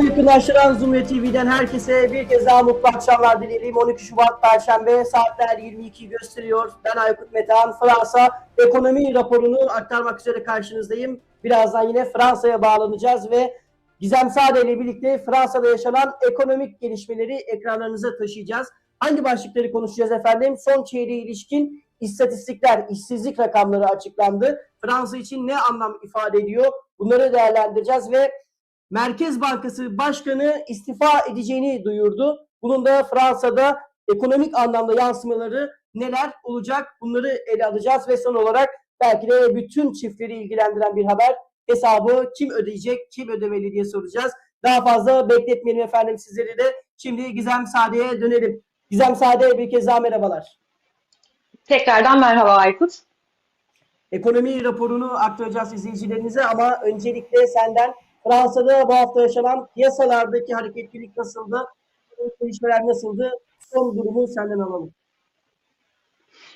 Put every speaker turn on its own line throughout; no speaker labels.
Hayatı yakınlaştıran Zoom TV'den herkese bir kez daha mutlu akşamlar dileyelim. 12 Şubat Perşembe saatler 22 gösteriyor. Ben Aykut Metehan. Fransa ekonomi raporunu aktarmak üzere karşınızdayım. Birazdan yine Fransa'ya bağlanacağız ve Gizem Sade ile birlikte Fransa'da yaşanan ekonomik gelişmeleri ekranlarınıza taşıyacağız. Hangi başlıkları konuşacağız efendim? Son çeyreğe ilişkin istatistikler, işsizlik rakamları açıklandı. Fransa için ne anlam ifade ediyor? Bunları değerlendireceğiz ve Merkez Bankası Başkanı istifa edeceğini duyurdu. Bunun da Fransa'da ekonomik anlamda yansımaları neler olacak bunları ele alacağız ve son olarak belki de bütün çiftleri ilgilendiren bir haber hesabı kim ödeyecek, kim ödemeli diye soracağız. Daha fazla bekletmeyelim efendim sizleri de. Şimdi Gizem Sade'ye dönelim. Gizem Sade bir kez daha merhabalar.
Tekrardan merhaba Aykut.
Ekonomi raporunu aktaracağız izleyicilerinize ama öncelikle senden Fransa'da bu hafta yaşanan piyasalardaki hareketlilik nasıldı? Gelişmeler nasıldı? Son durumu senden alalım.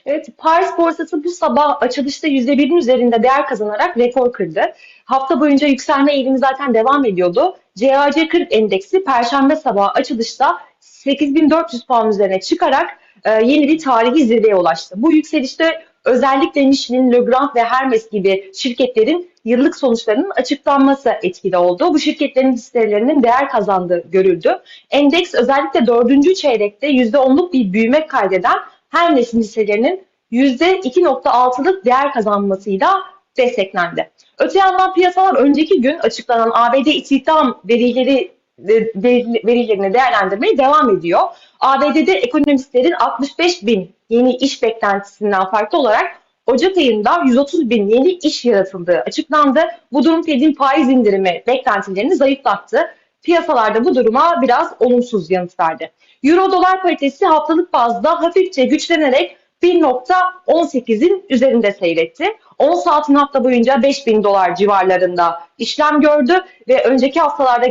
Evet, Paris borsası bu sabah açılışta %1'in üzerinde değer kazanarak rekor kırdı. Hafta boyunca yükselme eğilimi zaten devam ediyordu. CAC 40 endeksi Perşembe sabahı açılışta 8400 puan üzerine çıkarak e, yeni bir tarihi zirveye ulaştı. Bu yükselişte özellikle Michelin, Legrand ve Hermes gibi şirketlerin yıllık sonuçlarının açıklanması etkili oldu. Bu şirketlerin hisselerinin değer kazandığı görüldü. Endeks özellikle dördüncü çeyrekte %10'luk bir büyüme kaydeden Hermes'in hisselerinin %2.6'lık değer kazanmasıyla desteklendi. Öte yandan piyasalar önceki gün açıklanan ABD istihdam verileri veri- verilerini değerlendirmeye devam ediyor. ABD'de ekonomistlerin 65 bin yeni iş beklentisinden farklı olarak Ocak ayında 130 bin yeni iş yaratıldığı açıklandı. Bu durum Fed'in faiz indirimi beklentilerini zayıflattı. Piyasalarda bu duruma biraz olumsuz yanıt verdi. Euro dolar paritesi haftalık bazda hafifçe güçlenerek 1.18'in üzerinde seyretti. 10 saatin hafta boyunca 5000 dolar civarlarında işlem gördü ve önceki haftalarda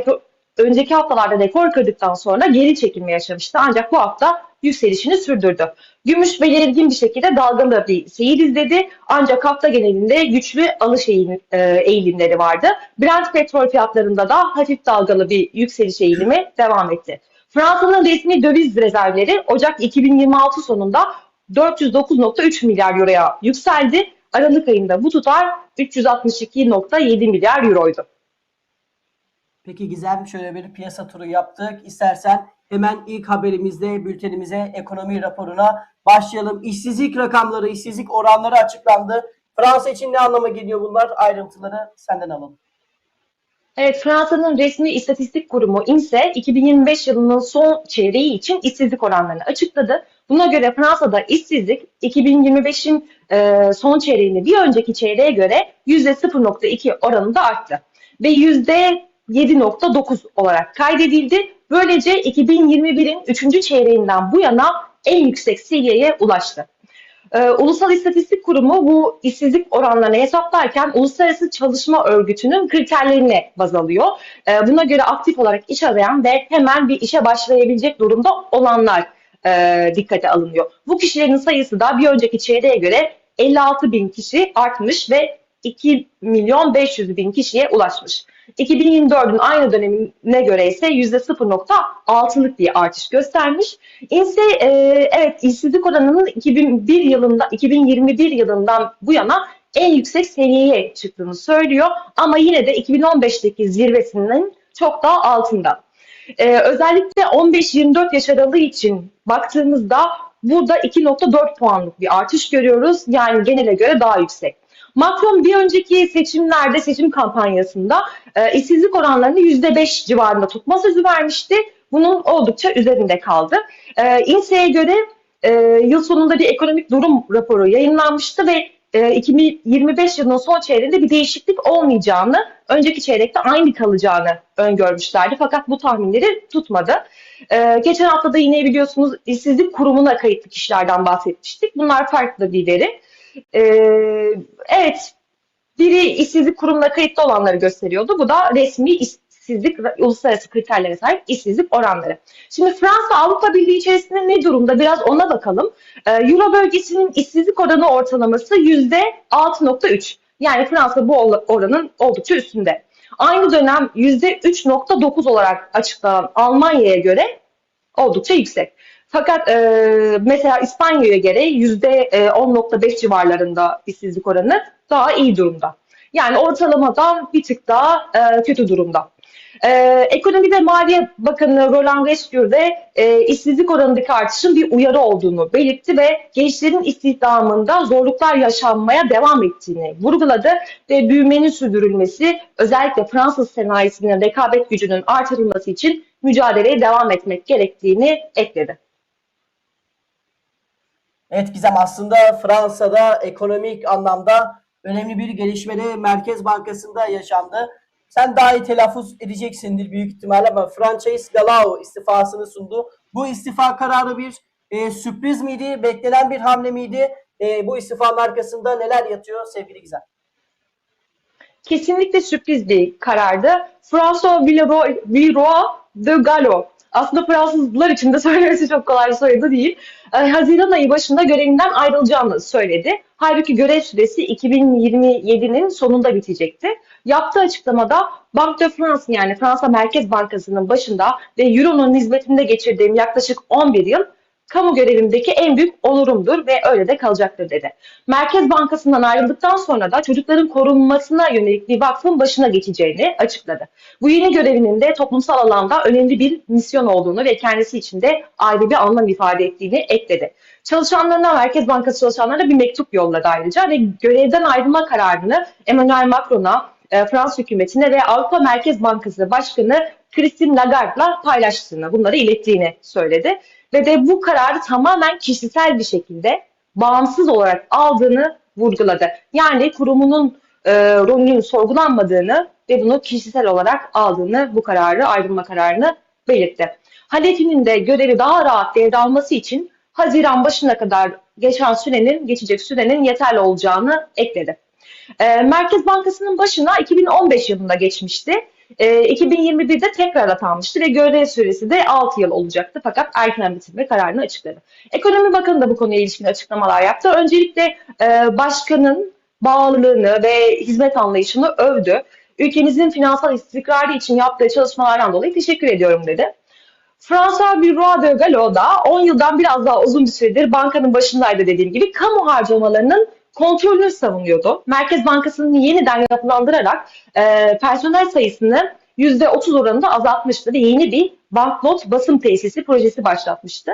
önceki haftalarda rekor kırdıktan sonra geri çekilme yaşamıştı. Ancak bu hafta yükselişini sürdürdü. Gümüş belirgin bir şekilde dalgalı bir seyir izledi. Ancak hafta genelinde güçlü alış e, eğilimleri vardı. Brent petrol fiyatlarında da hafif dalgalı bir yükseliş eğilimi devam etti. Fransa'nın resmi döviz rezervleri Ocak 2026 sonunda 409.3 milyar euroya yükseldi. Aralık ayında bu tutar 362.7 milyar euroydu.
Peki Gizem şöyle bir piyasa turu yaptık. İstersen hemen ilk haberimizde, bültenimize, ekonomi raporuna başlayalım. İşsizlik rakamları, işsizlik oranları açıklandı. Fransa için ne anlama geliyor bunlar? Ayrıntıları senden alalım.
Evet, Fransa'nın resmi istatistik kurumu INSEE 2025 yılının son çeyreği için işsizlik oranlarını açıkladı. Buna göre Fransa'da işsizlik 2025'in e, son çeyreğinde bir önceki çeyreğe göre %0.2 oranında arttı ve %7.9 olarak kaydedildi. Böylece 2021'in 3. çeyreğinden bu yana en yüksek seviyeye ulaştı. Ee, Ulusal İstatistik Kurumu bu işsizlik oranlarını hesaplarken Uluslararası Çalışma Örgütü'nün kriterlerine baz alıyor. Ee, buna göre aktif olarak iş arayan ve hemen bir işe başlayabilecek durumda olanlar e, dikkate alınıyor. Bu kişilerin sayısı da bir önceki çeyreğe göre 56 bin kişi artmış ve 2 milyon 500 bin kişiye ulaşmış. 2024'ün aynı dönemine göre ise %0.6'lık bir artış göstermiş. İNSE e, evet işsizlik oranının 2001 yılında 2021 yılından bu yana en yüksek seviyeye çıktığını söylüyor ama yine de 2015'teki zirvesinin çok daha altında. E, özellikle 15-24 yaş aralığı için baktığımızda burada 2.4 puanlık bir artış görüyoruz. Yani genele göre daha yüksek. Macron bir önceki seçimlerde, seçim kampanyasında e, işsizlik oranlarını %5 civarında tutma sözü vermişti. Bunun oldukça üzerinde kaldı. E, İNSE'ye göre e, yıl sonunda bir ekonomik durum raporu yayınlanmıştı ve e, 2025 yılının son çeyreğinde bir değişiklik olmayacağını, önceki çeyrekte aynı kalacağını öngörmüşlerdi. Fakat bu tahminleri tutmadı. E, geçen hafta da yine biliyorsunuz işsizlik kurumuna kayıtlı kişilerden bahsetmiştik. Bunlar farklı bir veri. Ee, evet, biri işsizlik kurumuna kayıtlı olanları gösteriyordu. Bu da resmi işsizlik, uluslararası kriterlere sahip işsizlik oranları. Şimdi Fransa Avrupa Birliği içerisinde ne durumda? Biraz ona bakalım. Ee, Euro bölgesinin işsizlik oranı ortalaması %6.3. Yani Fransa bu oranın oldukça üstünde. Aynı dönem %3.9 olarak açıklanan Almanya'ya göre oldukça yüksek. Fakat e, mesela İspanya'ya göre %10.5 civarlarında işsizlik oranı daha iyi durumda. Yani ortalamadan bir tık daha e, kötü durumda. E, Ekonomi ve Maliye Bakanı Roland Lescure de e, işsizlik oranındaki artışın bir uyarı olduğunu belirtti ve gençlerin istihdamında zorluklar yaşanmaya devam ettiğini vurguladı ve büyümenin sürdürülmesi özellikle Fransız sanayisinin rekabet gücünün artırılması için mücadeleye devam etmek gerektiğini ekledi.
Evet Gizem aslında Fransa'da ekonomik anlamda önemli bir gelişme de Merkez Bankası'nda yaşandı. Sen daha iyi telaffuz edeceksindir büyük ihtimalle ama Frances Galao istifasını sundu. Bu istifa kararı bir e, sürpriz miydi? Beklenen bir hamle miydi? E, bu istifanın arkasında neler yatıyor sevgili Gizem?
Kesinlikle sürpriz bir karardı. François Villeroy, de Gallo. Aslında Fransızlar için de söylemesi çok kolay bir soyadı değil. Ee, Haziran ayı başında görevinden ayrılacağını söyledi. Halbuki görev süresi 2027'nin sonunda bitecekti. Yaptığı açıklamada Banque de France yani Fransa Merkez Bankası'nın başında ve Euro'nun hizmetinde geçirdiğim yaklaşık 11 yıl kamu görevimdeki en büyük onurumdur ve öyle de kalacaktır dedi. Merkez Bankası'ndan ayrıldıktan sonra da çocukların korunmasına yönelik bir vakfın başına geçeceğini açıkladı. Bu yeni görevinin de toplumsal alanda önemli bir misyon olduğunu ve kendisi için de ayrı bir anlam ifade ettiğini ekledi. Çalışanlarına, Merkez Bankası çalışanlarına bir mektup yolladı ayrıca ve görevden ayrılma kararını Emmanuel Macron'a, e, Fransız hükümetine ve Avrupa Merkez Bankası Başkanı Christine Lagarde'la paylaştığını, bunları ilettiğini söyledi. Ve de bu kararı tamamen kişisel bir şekilde bağımsız olarak aldığını vurguladı. Yani kurumunun e, rolünün sorgulanmadığını ve bunu kişisel olarak aldığını, bu kararı, ayrılma kararını belirtti. Halefinin de görevi daha rahat devralması için Haziran başına kadar geçen sürenin, geçecek sürenin yeterli olacağını ekledi. E, Merkez Bankası'nın başına 2015 yılında geçmişti. E, 2021'de tekrar atanmıştı ve görev süresi de 6 yıl olacaktı fakat erken bitirme kararını açıkladı. Ekonomi Bakanı da bu konuya ilişkin açıklamalar yaptı. Öncelikle e, başkanın bağlılığını ve hizmet anlayışını övdü. Ülkemizin finansal istikrarı için yaptığı çalışmalardan dolayı teşekkür ediyorum dedi. François Villeroy de Gallo da 10 yıldan biraz daha uzun bir süredir bankanın başındaydı dediğim gibi kamu harcamalarının kontrolünü savunuyordu. Merkez Bankası'nı yeniden yapılandırarak e, personel sayısını %30 oranında azaltmıştı ve yeni bir banknot basım tesisi projesi başlatmıştı.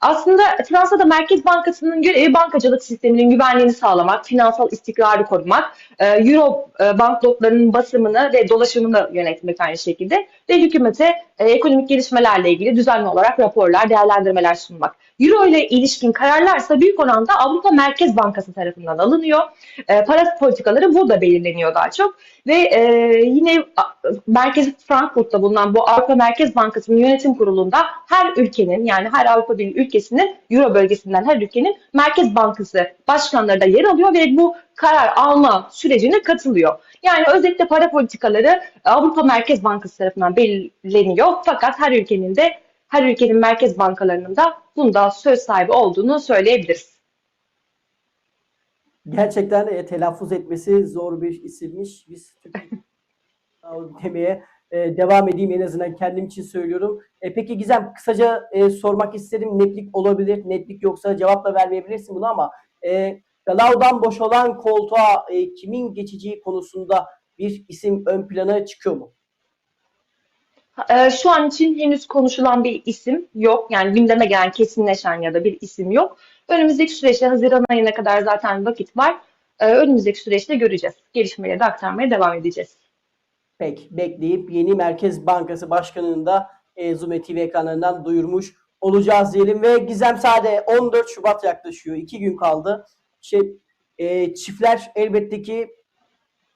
Aslında Fransa'da Merkez Bankası'nın görevi bankacılık sisteminin güvenliğini sağlamak, finansal istikrarı korumak, e, Euro e, banknotlarının basımını ve dolaşımını yönetmek aynı şekilde ve hükümete e, ekonomik gelişmelerle ilgili düzenli olarak raporlar, değerlendirmeler sunmak. Euro ile ilişkin kararlar ise büyük oranda Avrupa Merkez Bankası tarafından alınıyor. Para politikaları burada belirleniyor daha çok. Ve yine merkezi Frankfurt'ta bulunan bu Avrupa Merkez Bankası'nın yönetim kurulunda her ülkenin yani her Avrupa Birliği ülkesinin Euro bölgesinden her ülkenin Merkez Bankası başkanları da yer alıyor ve bu karar alma sürecine katılıyor. Yani özellikle para politikaları Avrupa Merkez Bankası tarafından belirleniyor. Fakat her ülkenin de her ülkenin merkez bankalarının da bunda söz sahibi olduğunu söyleyebiliriz.
Gerçekten e, telaffuz etmesi zor bir isimmiş. Biz demeye e, devam edeyim en azından kendim için söylüyorum. E, peki Gizem kısaca e, sormak isterim. Netlik olabilir. Netlik yoksa cevapla vermeyebilirsin bunu ama e, Galau'dan boşalan koltuğa e, kimin geçeceği konusunda bir isim ön plana çıkıyor mu?
Ee, Şu an için henüz konuşulan bir isim yok. Yani gündeme gelen kesinleşen ya da bir isim yok. Önümüzdeki süreçte Haziran ayına kadar zaten vakit var. Ee, Önümüzdeki süreçte göreceğiz. Gelişmeleri de aktarmaya devam edeceğiz.
Peki bekleyip yeni Merkez Bankası Başkanı'nın da e, Zume TV ekranlarından duyurmuş olacağız diyelim ve Gizem Sade 14 Şubat yaklaşıyor. 2 gün kaldı. Şey, e, çiftler elbette ki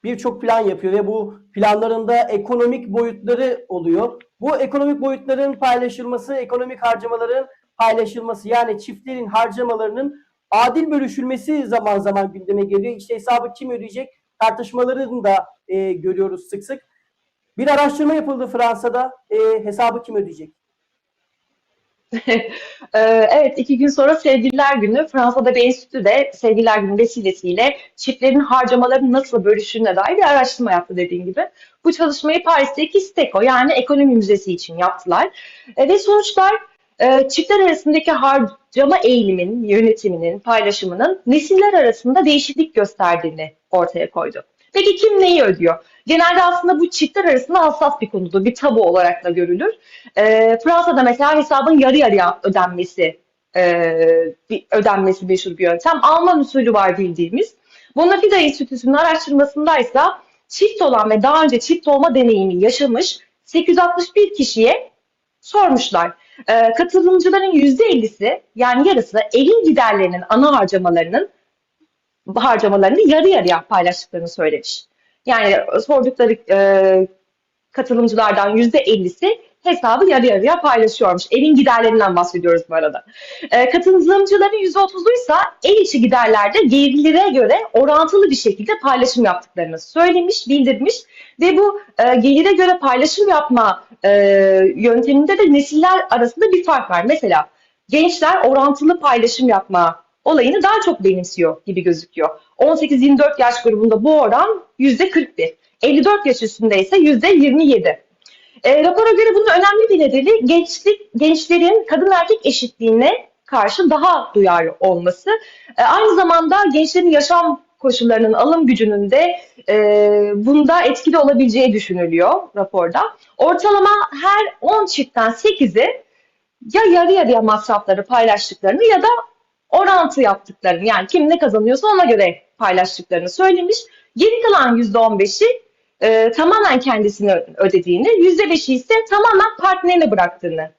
birçok plan yapıyor ve bu planlarında ekonomik boyutları oluyor. Bu ekonomik boyutların paylaşılması, ekonomik harcamaların paylaşılması yani çiftlerin harcamalarının adil bölüşülmesi zaman zaman gündeme geliyor. İşte hesabı kim ödeyecek tartışmalarını da e, görüyoruz sık sık. Bir araştırma yapıldı Fransa'da. E, hesabı kim ödeyecek?
Ee, evet, iki gün sonra Sevgililer Günü. Fransa'da bir enstitü de Sevgililer Günü vesilesiyle çiftlerin harcamalarını nasıl bölüştüğüne dair bir araştırma yaptı dediğim gibi. Bu çalışmayı Paris'teki STECO yani Ekonomi Müzesi için yaptılar. E, ve sonuçlar e, çiftler arasındaki harcama eğiliminin, yönetiminin, paylaşımının nesiller arasında değişiklik gösterdiğini ortaya koydu. Peki kim neyi ödüyor? Genelde aslında bu çiftler arasında hassas bir konudur, bir tabu olarak da görülür. E, Fransa'da mesela hesabın yarı yarıya ödenmesi e, bir ödenmesi meşhur bir yöntem. Alman usulü var bildiğimiz. Bonafide Enstitüsü'nün araştırmasındaysa çift olan ve daha önce çift olma deneyimi yaşamış 861 kişiye sormuşlar. E, katılımcıların %50'si yani yarısı evin giderlerinin ana harcamalarının harcamalarını yarı yarıya paylaştıklarını söylemiş. Yani sordukları e, katılımcılardan %50'si hesabı yarı yarıya paylaşıyormuş. Evin giderlerinden bahsediyoruz bu arada. E, katılımcıların %30'uysa ev içi giderlerde gelirlere göre orantılı bir şekilde paylaşım yaptıklarını söylemiş, bildirmiş ve bu e, gelire göre paylaşım yapma e, yönteminde de nesiller arasında bir fark var. Mesela gençler orantılı paylaşım yapma olayını daha çok benimsiyor gibi gözüküyor. 18-24 yaş grubunda bu oran %41. 54 yaş üstünde ise %27. E, rapora göre bunun önemli bir nedeni gençlik, gençlerin kadın erkek eşitliğine karşı daha duyarlı olması. E, aynı zamanda gençlerin yaşam koşullarının alım gücünün de e, bunda etkili olabileceği düşünülüyor raporda. Ortalama her 10 çiftten 8'i ya yarı yarıya masrafları paylaştıklarını ya da orantı yaptıklarını yani kim ne kazanıyorsa ona göre paylaştıklarını söylemiş. Geri kalan %15'i e, tamamen kendisine ödediğini, %5'i ise tamamen partnerine bıraktığını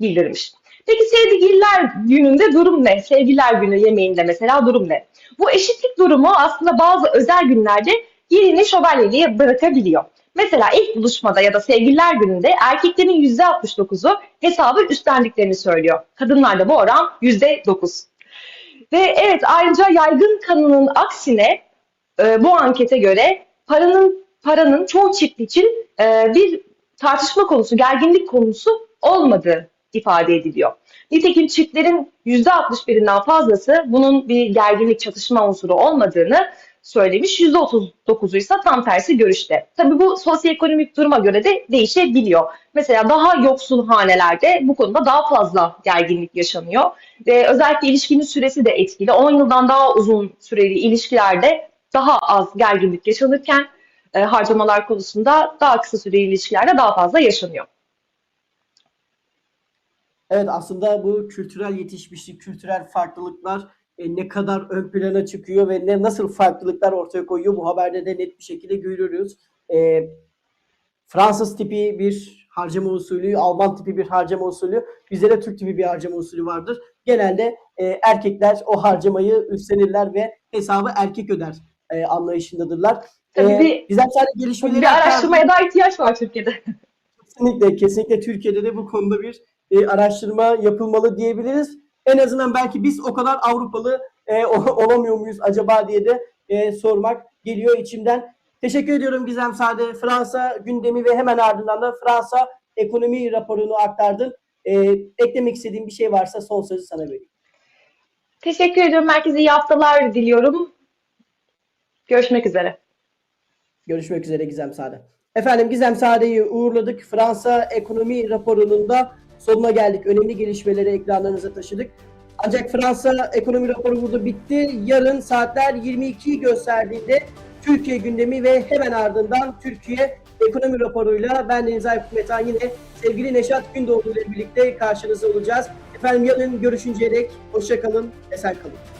bildirmiş. Peki sevgililer gününde durum ne? Sevgililer günü yemeğinde mesela durum ne? Bu eşitlik durumu aslında bazı özel günlerde yerini şövalyeliğe bırakabiliyor. Mesela ilk buluşmada ya da sevgililer gününde erkeklerin %69'u hesabı üstlendiklerini söylüyor. Kadınlarda bu oran %9. Ve evet ayrıca yaygın kanının aksine e, bu ankete göre paranın paranın çoğu çift için e, bir tartışma konusu, gerginlik konusu olmadığı ifade ediliyor. Nitekim çiftlerin %61'inden fazlası bunun bir gerginlik çatışma unsuru olmadığını söylemiş. %39'u ise tam tersi görüşte. Tabii bu sosyoekonomik duruma göre de değişebiliyor. Mesela daha yoksul hanelerde bu konuda daha fazla gerginlik yaşanıyor. Ve özellikle ilişkinin süresi de etkili. 10 yıldan daha uzun süreli ilişkilerde daha az gerginlik yaşanırken e, harcamalar konusunda daha kısa süreli ilişkilerde daha fazla yaşanıyor.
Evet aslında bu kültürel yetişmişlik, kültürel farklılıklar e, ne kadar ön plana çıkıyor ve ne nasıl farklılıklar ortaya koyuyor bu haberde de net bir şekilde görüyoruz. E, Fransız tipi bir harcama usulü, Alman tipi bir harcama usulü, bizde de Türk tipi bir harcama usulü vardır. Genelde e, erkekler o harcamayı üstlenirler ve hesabı erkek öder e, anlayışındadırlar.
Tabii
E,
bir-
bizden sadece gelişmeleri
Bir araştırmaya daha ihtiyaç var Türkiye'de.
Kesinlikle, kesinlikle Türkiye'de de bu konuda bir e, araştırma yapılmalı diyebiliriz. En azından belki biz o kadar Avrupalı e, olamıyor muyuz acaba diye de e, sormak geliyor içimden. Teşekkür ediyorum Gizem Sade. Fransa gündemi ve hemen ardından da Fransa ekonomi raporunu aktardın. E, eklemek istediğin bir şey varsa son sözü sana vereyim.
Teşekkür ediyorum. Herkese iyi haftalar diliyorum. Görüşmek üzere.
Görüşmek üzere Gizem Sade. Efendim Gizem Sade'yi uğurladık. Fransa ekonomi raporunun da sonuna geldik. Önemli gelişmeleri ekranlarınıza taşıdık. Ancak Fransa ekonomi raporu burada bitti. Yarın saatler 22'yi gösterdiğinde Türkiye gündemi ve hemen ardından Türkiye ekonomi raporuyla ben Deniz Aykut Metan yine sevgili Neşat Gündoğdu ile birlikte karşınızda olacağız. Efendim yarın görüşünceye dek hoşça kalın, esen kalın.